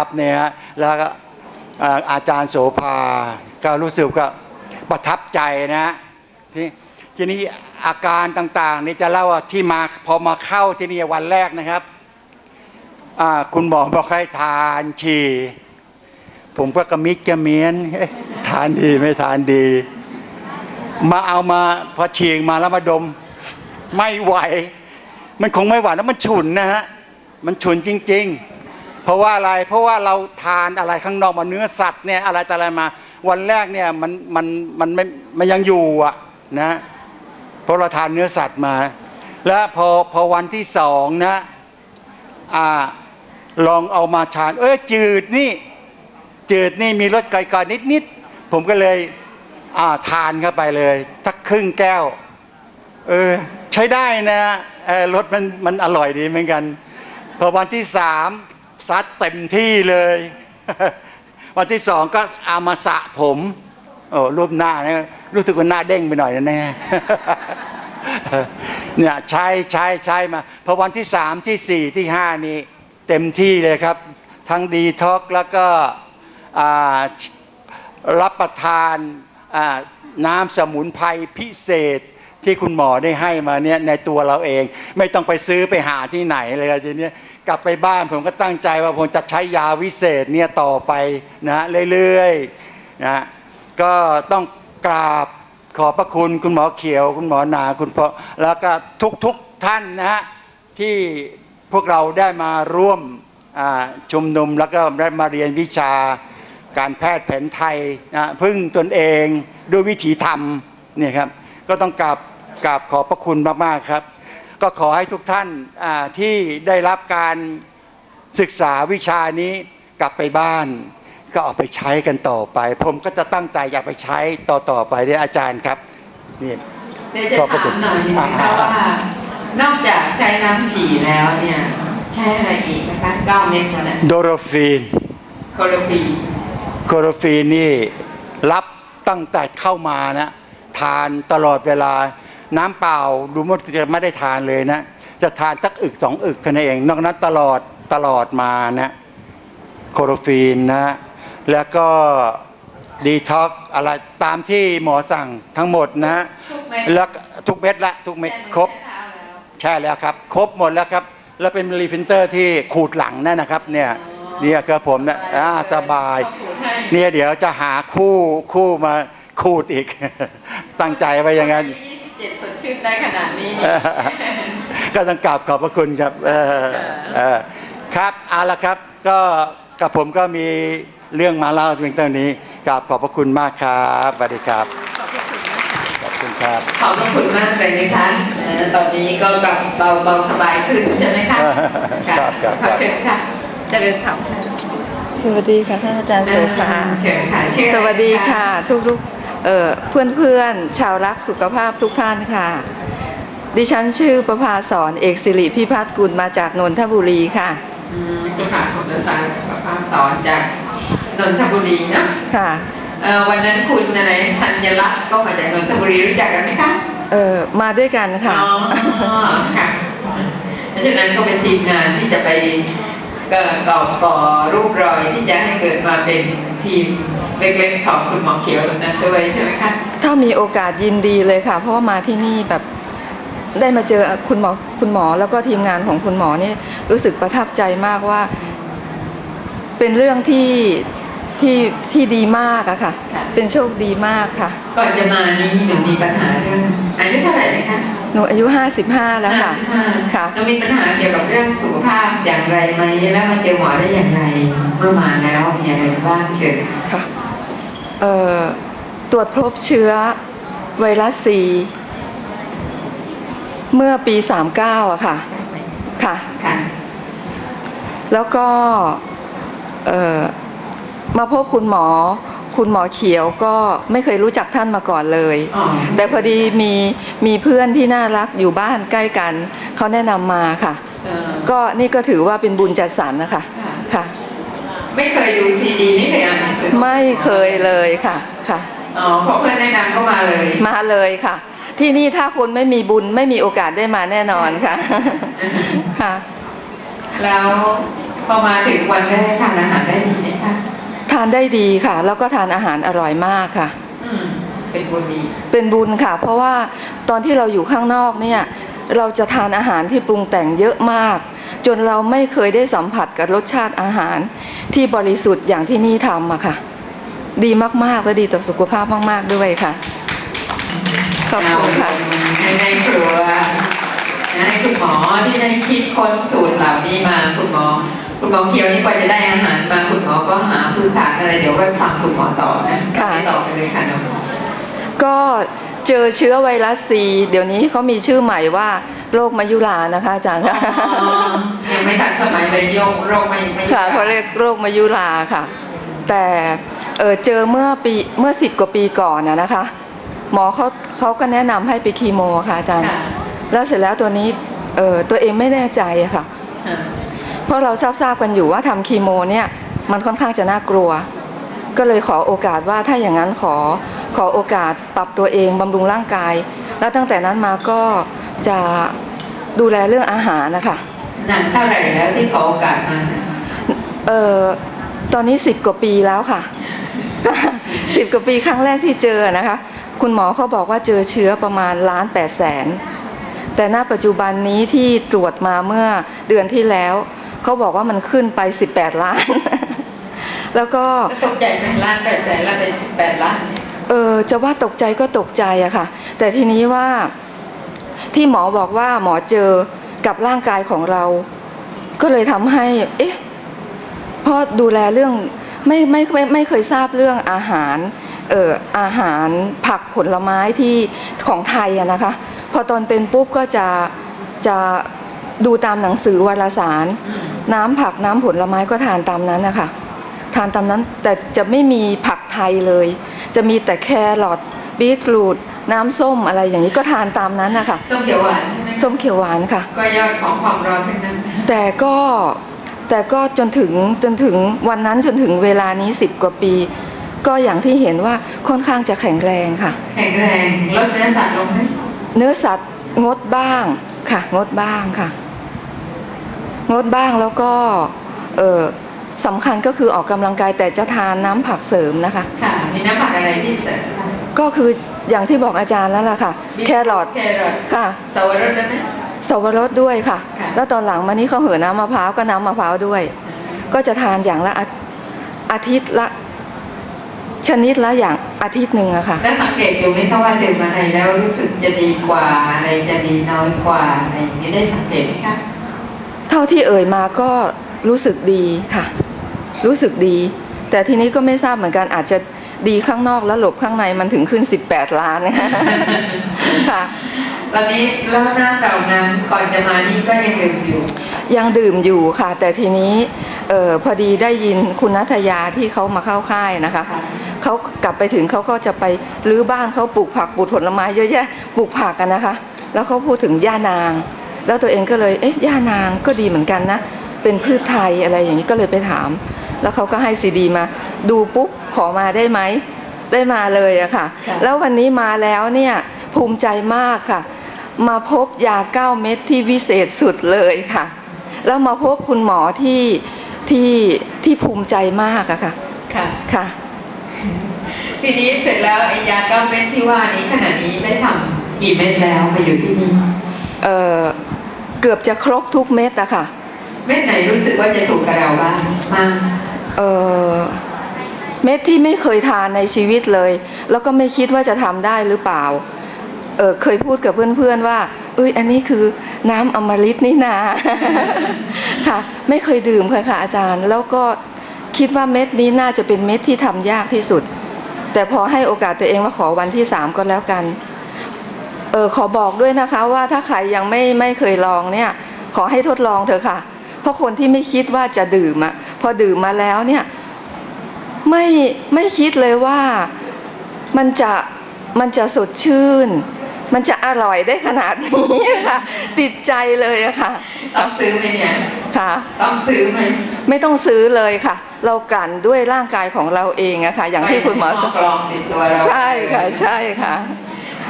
ครับเนี่ยแล้วก็อาจารย์โสภาก็รู้สึกก็ประทับใจนะฮะที่ทีนี้อาการต่างๆนี่จะเล่าว่าที่มาพอมาเข้าที่นี่วันแรกนะครับคุณหมอบอกให้ทานฉี่ผมก็กระมิดกระเมียนทานดีไม่ทานดี มาเอามาพอฉี่มาแล้วมาดม ไม่ไหว มันคงไม่ไหวแล้วมันฉุนนะฮะมันฉุนจริง ๆ เพราะว่าอะไรเพราะว่าเราทานอะไรข้างนอกมาเนื้อสัตว์เนี่ยอะไรแต่อะไรมา วันแรกเนี่ยมันมันมันไม่มันยังอยู่อะนะเพราะเราทานเนื้อสัตว์มา แล้วพอพอวันที่สองนะอ่าลองเอามาทาน เออจืดนี่จืดนี่มีรสไก่ๆนิดๆผมก็เลยอ่าทานเข้าไปเลยสักครึ่งแก้วเออใช้ได้นะรสมันมันอร่อยดีเหมือนกัน พอวันที่สาม ซัดเต็มที่เลย วันที่สองก็เอามาสะผมโอ้รูปหน้าเนี่ยรู้สึกว่าหน้าเด้งไปหน่อยนะเนี่ยเนี่ยใช้ใช้ใช้มาพอวันที่สามที่สี่ที่ห้านี่เต็มที่เลยครับ ทั้งดีท็อกแล้วก็รับประทานน้ำสมุนไพรพิเศษ ที่คุณหมอได้ให้มาเนี่ยในตัวเราเอง ไม่ต้องไปซื้อไปหาที่ไหนเลยทีเนี้ยกลับไปบ้านผมก็ตั้งใจว่าผมจะใช้ยาวิเศษเนี่ยต่อไปนะเรื่อยๆนะก็ต้องกราบขอบพระคุณคุณหมอเขียว คุณหมอหนาคุณพ่อแล้วก็ทุกๆท่านนะฮะที่พวกเราได้มาร่วมอ่าชุมนุมแล้วก็ได้มาเรียนวิชาการแพทย์แผนไทยนะพึ่งตนเองด้วยวิถีธรรมเนี่ยครับ ก็ต้องกราบกราบขอบพระคุณมากๆครับ ก็ขอให้ทุกท่านอ่าที่ได้รับการศึกษาวิชานี้กลับไปบ้าน ก็เอาไปใช้กันต่อไป ผมก็จะตั้งใจอยากไปใช้ต่อต่อๆไปด้วยอาจารย์ครับนี่เดี๋ยวจะขอบพระคุถาณมหน่อยนะคะอ่าว่านอกจากใช้น้ำฉี่แล้วเนี่ยใช้อะไรอีกนะคะเก้าเม็ดแล้วนะโดโรฟีนโคโลปีโคโรฟีนนี่รับตั้งแต่เข้ามานะ ทานตลอดเวลา น้ำเปล่าดูมันจะไม่ได้ทานเลยนะ จะทานสักอึกสองอึกแค่นั้นเอง นอกนั้นตลอดตลอดมานะโคโรฟีนนะ แล้วก็ดีท็อกอะไรตามที่หมอสั่งทั้งหมดนะทุกเม็ดแล้วก็ทุกเม็ดละทุกเม็ดครบใช้มือใช้เท้าแล้วใช่แล้วครับ ครบหมดแล้วครับ แล้วเป็นรีฟินเตอร์ที่ขูดหลังนั่นนะครับเนี่ยเนี่ยครับผมนะอ่าสบายขอบคุณให้เนี่ยเดี๋ยวจะหาคู่คู่มาขูดอีก ตั้งใจไว้อย่างนั้นยี่สิบเจ็ดสดชื่นได้ขนาดนี้นี่ก็ต้องกราบขอบพระคุณครับเออเออครับเอาละครับก็กับผมก็มีเรื่องมาเล่าเพียงเท่านี้กราบขอบพระคุณมากครับสวัสดีครับขอบคุณครับขอบพระคุณมากเลยนะคะเอ่อตอนนี้ก็แบบเบาเบาสบายขึ้นใช่ไหมคะครับครับขอเชิญค่ะเจริญธรรมค่ะสวัสดีค่ะท่านอาจารย์โสภาเชิญค่ะชื่ออะไรสวัสดีค่ะทุกๆ เอ่อเพื่อนๆชาวรักสุขภาพทุกท่านค่ะ ดิฉันชื่อประภาสอนเอกสิริพิพัฒน์กุลมาจากนนทบุรีค่ะอืมคุณค่ะคุณประสานประภาสอนจากนนทบุรีเนอะค่ะเอ่อวันนั้นคุณอะไรธัญรัตน์ก็มาจากนนทบุรีรู้จักกันไหมคะเอ่อมาด้วยกันค่ะอ๋อค่ะเพราะฉะนั้นก็เป็นทีมงานที่จะไปเอ่อก่อก่อรูปรอยที่จะให้เกิดมาเป็นทีม เล็กๆของคุณหมอเขียวตรงนั้นด้วยใช่ไหมคะถ้ามีโอกาสยินดีเลยค่ะ เพราะว่ามาที่นี่แบบได้มาเจอคุณหมอคุณหมอแล้วก็ทีมงานของคุณหมอนี่รู้สึกประทับใจมากว่า เป็นเรื่องที่ที่ที่ดีมากอะค่ะค่ะเป็นโชคดีมากค่ะ ก่อนจะมานี้หนูมีปัญหาเรื่องอายุเท่าไหร่นะคะหนูอายุ 55 แล้วค่ะ55ค่ะเรามีปัญหาเกี่ยวกับเรื่องสุขภาพอย่างไรไหมแล้วมาเจอหมอได้อย่างไรเมื่อมาแล้วมีอะไรบ้างเชิญค่ะค่ะเอ่อ ตรวจพบเชื้อไวรัสซีเมื่อปี 39อะค่ะ ค่ะค่ะแล้วก็เอ่อมาพบคุณหมอ คุณหมอเขียวก็ไม่เคยรู้จักท่านมาก่อนเลยอ๋อแต่พอดีมีมีเพื่อนที่น่ารักอยู่บ้านใกล้กัน เขาแนะนำมาค่ะเอ่อก็นี่ก็ถือว่าเป็นบุญจัดสรรนะคะค่ะค่ะ ไม่เคยดูซีดีไม่เคยอ่านหนังสือไม่เคยเลยค่ะค่ะ อ๋อเพราะเพื่อนแนะนำก็มาเลย มาเลยค่ะ ที่นี่ถ้าคนไม่มีบุญไม่มีโอกาสได้มาแน่นอนค่ะค่ะ แล้วพอมาถึงวันแรกทานอาหารได้ดีไหมคะทานได้ดีค่ะ แล้วก็ทานอาหารอร่อยมากค่ะอืมเป็นบุญดีเป็นบุญค่ะ เพราะว่าตอนที่เราอยู่ข้างนอกเนี่ย เราจะทานอาหารที่ปรุงแต่งเยอะมาก จนเราไม่เคยได้สัมผัสกับรสชาติอาหารที่บริสุทธิ์อย่างที่นี่ทำอะค่ะ ดีมากๆและดีต่อสุขภาพมาก ๆ ด้วยค่ะ ขอบคุณค่ะให้ในครัวนะให้คุณหมอที่ได้คิดค้นสูตรเหล่านี้มาคุณหมอ คุณหมอเคียวนี่กว่าจะได้อาหารมาคุณหมอก็หาพื้นฐานอะไรเดี๋ยวก็ฟังคุณหมอต่อนะค่ะไปต่อกันเลยค่ะน้องก็เจอเชื้อไวรัสซีเดี๋ยวนี้เขามีชื่อใหม่ว่า โรคมายุรานะคะอาจารย์อ๋ค่ะอยังไม่ทันสมัยเลยโยงโรคไม่ไม่ค่ะเขาเรียกโรคมายุราค่ะ แต่เออเจอเมื่อปีเมื่อสิบกว่าปีก่อนนะนะคะ หมอเขาเขาก็แนะนำให้ไปคีโมค่ะอาจารย์ค่ะแล้วเสร็จแล้วตัวนี้เออตัวเองไม่แน่ใจอะค่ะอ่าเพราะเราทราบทราบกันอยู่ว่าทำคีโมเนี่ยมันค่อนข้างจะน่ากลัว ก็เลยขอโอกาสว่าถ้าอย่างนั้นขอขอโอกาสปรับตัวเองบำรุงร่างกาย แล้วตั้งแต่นั้นมาก็ จะดูแลเรื่องอาหารนะคะนานเท่าไหร่แล้วที่ขอโอกาสมาเออตอนนี้สิบกว่าปีแล้วค่ะสิบกว่าปีครั้งแรกที่เจอนะคะ คุณหมอเขาบอกว่าเจอเชื้อประมาณล้านแปดแสนแต่ณปัจจุบันนี้ที่ตรวจมาเมื่อเดือนที่แล้ว เขาบอกว่ามันขึ้นไป 18 ล้าน แล้วก็ก็ตกใจไหมล้านแปดแสนแล้วเป็นสิบแปดล้าน เออจะว่าตกใจก็ตกใจอะค่ะ แต่ทีนี้ว่า ที่หมอบอกว่าหมอเจอกับร่างกายของเรา ก็เลยทำให้ เอ๊ะเพราะดูแลเรื่องไม่ไม่ไม่ไม่เคยทราบเรื่องอาหารเอ่ออาหารผักผลไม้ที่ของไทยอะนะคะ พอตอนเป็นปุ๊บก็จะจะดูตามหนังสือวารสาร น้ำผักน้ำผลไม้ก็ทานตามนั้นนะคะทานตามนั้นแต่จะไม่มีผักไทยเลย จะมีแต่แครอทบีทรูท น้ำส้มอะไรอย่างนี้ก็ทานตามนั้นนะคะส้มเขียวหวานใช่ไหมส้มเขียวหวานค่ะ ก็ยอดของความร้อนทั้งนั้น แต่ก็แต่ก็จนถึงจนถึงวันนั้นจนถึงเวลานี้สิบกว่าปี ก็อย่างที่เห็นว่าค่อนข้างจะแข็งแรงค่ะ แข็งแรงลดเนื้อสัตว์ลงไหมเนื้อสัตว์งดบ้างค่ะ งดบ้างค่ะ งดบ้างแล้วก็เออสำคัญก็คือออกกำลังกายแต่จะทานน้ำผักเสริมนะคะ ค่ะ มีน้ำผักอะไรที่เสริมคะ ก็คืออย่างที่บอกอาจารย์แล้วล่ะค่ะ แครอทแครอทค่ะสาวรสได้ไหมสวรสด้วยค่ะค่ะ แล้วตอนหลังมานี้เขาเหินน้ำมะพร้าวก็น้ำมะพร้าวด้วย ก็จะทานอย่างละอาอาทิตย์ละ ชนิดละอย่างอาทิตย์หนึ่งอะค่ะแล้วสังเกตอยู่ไหมคะว่าดื่มอะไรแล้วรู้สึกจะดีกว่าอะไรจะดีน้อยกว่าอะไรอย่างนี้ได้สังเกตไหมคะเท่าที่เอ่ยมาก็รู้สึกดีค่ะ รู้สึกดี แต่ทีนี้ก็ไม่ทราบเหมือนกันอาจจะ ดีข้างนอกแล้วหลบข้างในมันถึงขึ้น 18 ล้านค่ะตอนนี้แล้วหน้าเรานั้นก่อนจะมานี่ก็ยังดื่มอยู่ ยังดื่มอยู่ค่ะ แต่ทีนี้เออพอดีได้ยินคุณนัทยาที่เขามาเข้าค่ายนะคะค่ะเขากลับไปถึงเขาก็จะไปรื้อบ้านเขาปลูกผักปลูกผลไม้เยอะแยะปลูกผักกันนะคะ แล้วเขาพูดถึงย่านาง แล้วตัวเองก็เลยเอ๊ะย่านางก็ดีเหมือนกันนะ เป็นพืชไทยอะไรอย่างนี้ก็เลยไปถาม แล้วเขาก็ให้ซีดีมาดูปุ๊บขอมาได้ไหมได้มาเลยอะค่ะค่ะ แล้ววันนี้มาแล้วเนี่ยภูมิใจมากค่ะ มาพบยาเก้าเม็ดที่วิเศษสุดเลยค่ะ แล้วมาพบคุณหมอที่ที่ที่ภูมิใจมากอะค่ะค่ะค่ะ ทีนี้เสร็จแล้วไอ้ยาเก้าเม็ดที่ว่านี้ขณะนี้ได้ทำกี่เม็ดแล้วมาอยู่ที่นี่เอ่อเกือบจะครบทุกเม็ดอะค่ะ เม็ดไหนรู้สึกว่าจะถูกกับเราบ้างมาก เออเม็ดที่ไม่เคยทานในชีวิตเลย แล้วก็ไม่คิดว่าจะทำได้หรือเปล่าเออเคยพูดกับเพื่อนๆว่า เอ้ยอันนี้คือน้ำอมฤตนี่นาค่ะ ไม่เคยดื่มค่ะค่ะอาจารย์ แล้วก็คิดว่าเม็ดนี้น่าจะเป็นเม็ดที่ทำยากที่สุด แต่พอให้โอกาสตัวเองว่าขอวันที่สามก็แล้วกันเออขอบอกด้วยนะคะว่าถ้าใครยังไม่ไม่เคยลองเนี่ย ขอให้ทดลองเถอะค่ะ เพราะคนที่ไม่คิดว่าจะดื่มอะ พอดื่มมาแล้วเนี่ยไม่ไม่คิดเลยว่ามันจะมันจะสดชื่น มันจะอร่อยได้ขนาดนี้ค่ะ ติดใจเลยอะค่ะต้องซื้อไหมเนี่ยค่ะต้องซื้อไหมไม่ต้องซื้อเลยค่ะ เรากลั่นด้วยร่างกายของเราเองอะค่ะ อย่างที่คุณหมอไกรองติดตัวเราใช่ค่ะใช่ค่ะ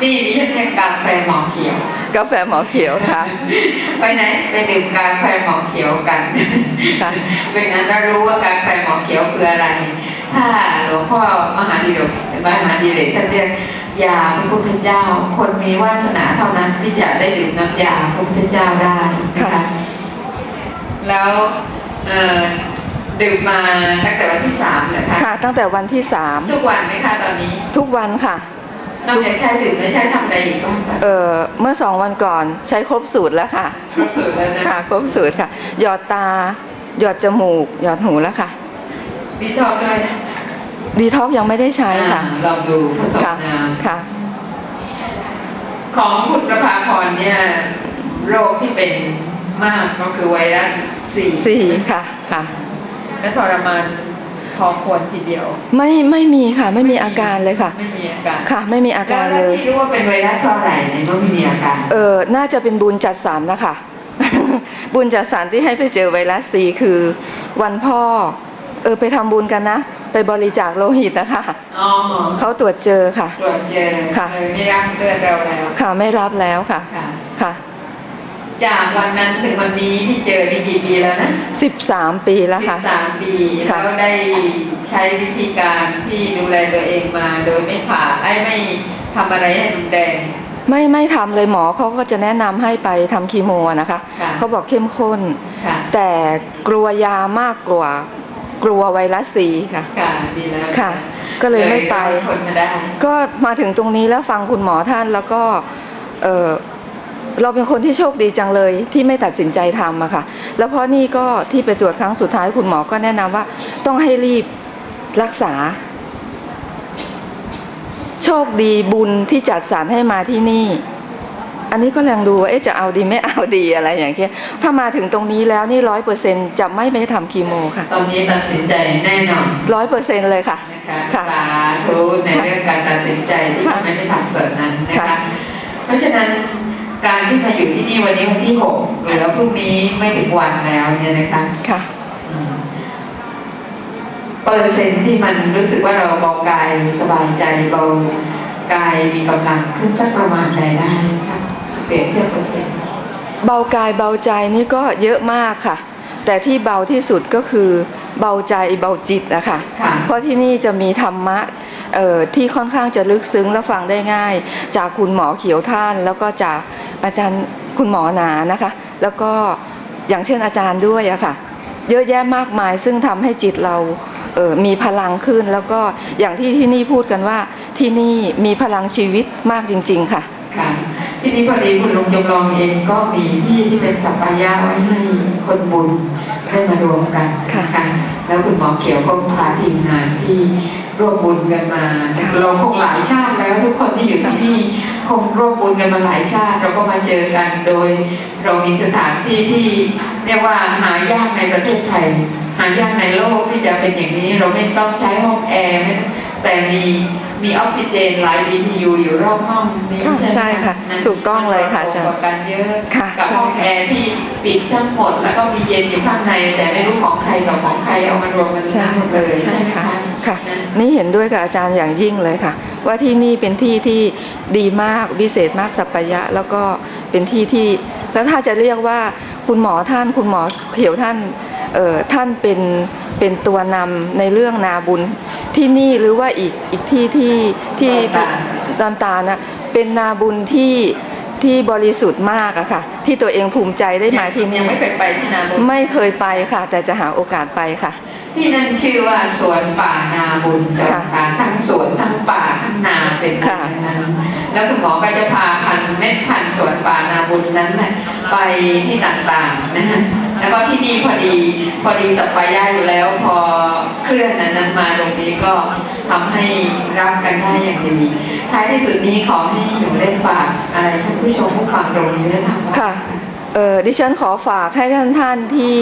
นี่ดิฉันเรียกกาแฟหมอเขียว กาแฟหมอเขียวค่ะ ไปไหนไปดื่มกาแฟหมอเขียวกันค่ะเป็นนั้นเรารู้ว่ากาแฟหมอเขียวคืออะไร ถ้าหลวงพ่อมหาดิเรกมหาดิเรกท่านเรียกยาพระพุทธเจ้า คนมีวาสนาเท่านั้นที่จะได้ดื่มน้ำยาพระพุทธเจ้าได้นะค่ะคะแล้วเอ่อดื่มมาตั้งแต่วันที่สามนะคะค่ะตั้งแต่วันที่สามทุกวันไหมคะตอนนี้ ทุกวันค่ะ นอกจากใช้ดื่มแล้วใช้ทำอะไรอีกบ้างคะเออเมื่อสองวันก่อนใช้ครบสูตรแล้วค่ะ ครบสูตรแล้วนะค่ะครบสูตรค่ะ หยอดตา หยอดจมูก หยอดหูแล้วค่ะ ดีท็อกซ์ด้วยนะดีท็อกยังไม่ได้ใช้ค่ะ อ่าลองดูผสมค่ะ น้ค่ะำของคุณประภาพรเนี่ยโรคที่เป็นมากก็คือไวรัสสี่สี่ค่ะ ค่ะ และทรมานพ อควรทีเดียว ไม่ไม่มีค่ะ ไม่มีอาการเลยค่ะ ไม่มีอาการค่ะ ไม่มีอาการแล้เลวยที่รู้ว่าเป็นไวรัสเพราะอะไรในเมื่อไม่มีอาการเออน่าจะเป็นบุญจัดสรรนะคะ บุญจัดสรรที่ให้ไปเจอไวรัสซีคือ วันพ่อ เออไปทำบุญกันนะไปบริจาคโลหิตนะคะอ๋อเขาตรวจเจอค่ะ ตรวจเจอค่ะเลยไม่รับเลือดเราแล้ว ค่ะไม่รับแล้วค่ะ ค่ะค่ะ จากวันนั้นถึงวันนี้ที่เจอนี่กี่ปีแล้วนะ13ปีแล้วสิค่ะบสามปีค่ะแล้วได้ใช้วิธีการที่ดูแลตัวเองมา โดยไม่ผ่าไอ้ไม่ทำอะไรให้รุนแรงไม่ไม่ทำเลยหมอเขาก็จะแนะนำให้ไปทำคีโมนะคะค่ะเขาบอกเข้มข้นค่ะแต่กลัวยามากกว่ากลัวไวรัสซีค่ะค่ะดีแล้วค่ะ ก็เลยไม่ไปรอดทนมาได้ก็มาถึงตรงนี้แล้วฟังคุณหมอท่านแล้วก็ เออเราเป็นคนที่โชคดีจังเลยที่ไม่ตัดสินใจทำอะค่ะ แล้วเพราะนี่ก็ที่ไปตรวจครั้งสุดท้ายคุณหมอก็แนะนำว่าต้องให้รีบรักษา โชคดีบุญที่จัดสรรให้มาที่นี่ อันนี้ก็ยังดูว่าเอ๊ะจะเอาดีไม่เอาดีอะไรอย่างเงี้ยถ้ามาถึงตรงนี้แล้วนี่ร้อยเปอร์เซ็นจะไม่ไปทำคีโมค่ะ ตอนนี้ตัดสินใจแน่นอนร้อยเปอร์เซ็นเลยค่ะนะคะค่ะสาธุในเรื่องการตัดสินใจที่ค่ะไม่ได้ทำส่วนนั้นนะคะค่ะเพราะฉะนั้น การที่มาอยู่ที่นี่วันนี้วันที่หกเหลือพรุ่งนี้ไม่ถึงวันแล้วเนี่ยนะคะค่ะอืมเปอร์เซ็นต์ที่มันรู้สึกว่าเราเบากายสบายใจเบากายมีกำลังขึ้นสักประมาณใดได้คะเปรียบเทียบเปอร์เซ็นต์เบากายเบาใจนี่ก็เยอะมากค่ะ แต่ที่เบาที่สุดก็คือเบาใจเบาจิตนะคะค่ะเพราะที่นี่จะมีธรรมะเอ่อที่ค่อนข้างจะลึกซึ้งและฟังได้ง่าย จากคุณหมอเขียวท่านแล้วก็จาก อาจารย์คุณหมอหนานะคะ แล้วก็อย่างเช่นอาจารย์ด้วยอะค่ะ เยอะแยะมากมายซึ่งทำให้จิตเราเอ่อมีพลังขึ้น แล้วก็อย่างที่ที่นี่พูดกันว่าที่นี่มีพลังชีวิตมากจริง ๆ ค่ะค่ะที่นี้พอดีคุณลุงจำลองเองก็มีที่ที่เป็นสัปปายะไว้ให้คนบุญได้มารวมกันค่ะนแล้วคุณหมอเขียวก็พาทีมงานที่ร่วมบุญกันมาค่ะเราคงหลายชาติแล้วทุกคนที่อยู่ที่นี่คงร่วมบุญกันมาหลายชาติ เราก็มาเจอกันโดย เรามีสถานที่ที่เรียกว่าหายากในประเทศไทย หายากในโลกที่จะเป็นอย่างนี้ เราไม่ต้องใช้ห้องแอร์ไม่แต่มีมีออกซิเจนหลาย BTU อยู่รอบห้องนี้ค่ะใช่ไหมใช่ค่ะนถูกต้องเลยค่ะอาจารย์กว่ากันเยอะค่ะกับใช่ห้องแอร์ที่ปิดทั้งหมดแล้วก็มีเย็นอยู่ข้างใน แต่ไม่รู้ของใครกับของใครเอามารวมกันใช่หมดเลยใช่ใช่ไหมค่ะ คะค่ะนะนี่เห็นด้วยกับอาจารย์อย่างยิ่งเลยค่ะ ว่าที่นี่เป็นที่ที่ดีมากวิเศษมากสัปปายะ แล้วก็เป็นที่ที่แล้วถ้าจะเรียกว่าคุณหมอท่าน คุณหมอเขียวท่านเอ่อท่านเป็นเป็นตัวนำในเรื่องนาบุญที่นี่หรือว่าอีกอีกที่ที่ที่ดอนตาลดอนตาลนะเป็นนาบุญที่ที่บริสุทธิ์มากอะค่ะ ที่ตัวเองภูมิใจได้มาที่ยันี่งไม่เคยไปที่นาบุญไม่เคยไปค่ะ แต่จะหาโอกาสไปค่ะ ที่นั่นชื่อว่าสวนป่านาบุญดอนตาลทั้งสวนทั้งป่าทั้งนาเป็นค่ะอย่างนั้นแล้วคุณหมอก็จะพาพันธุ์เม็ดพันธุ์สวนป่านาบุญนั้นน่ะไปที่ต่างๆนะฮะแล้วก็ที่นี่พอดีพอดีสัปปายะอยู่แล้ว พอเคลื่อนนั้นนั้นมาตรงนี้ก็ทำให้รับกันได้อย่างดีท้ายที่สุดนี้ขอให้หนูเล่นฝากอะไรท่านผู้ชมผู้ฟังตรงนี้ด้วยนะค่ะเออดิฉันขอฝากให้ท่านท่านที่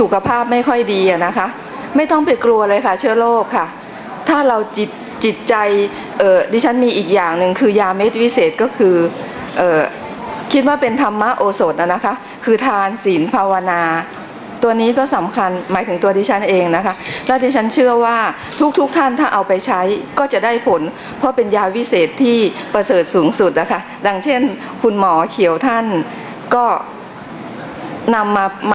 สุขภาพไม่ค่อยดีอะนะคะ ไม่ต้องไปกลัวเลยค่ะเชื้อโรคค่ะ ถ้าเราจิตจิตใจเออดิฉันมีอีกอย่างหนึ่งคือยาเม็ดวิเศษก็คือเออคิดว่าเป็นธรรมะโอสถนะคะ คือทานศีลภาวนา ตัวนี้ก็สำคัญหมายถึงตัวดิฉันเองนะคะ และดิฉันเชื่อว่าทุกๆทท่านถ้าเอาไปใช้ก็จะได้ผล เพราะเป็นยาวิเศษที่ประเสริฐสูงสุดนะคะ ดังเช่น คุณหมอเขียวท่านก็นำมา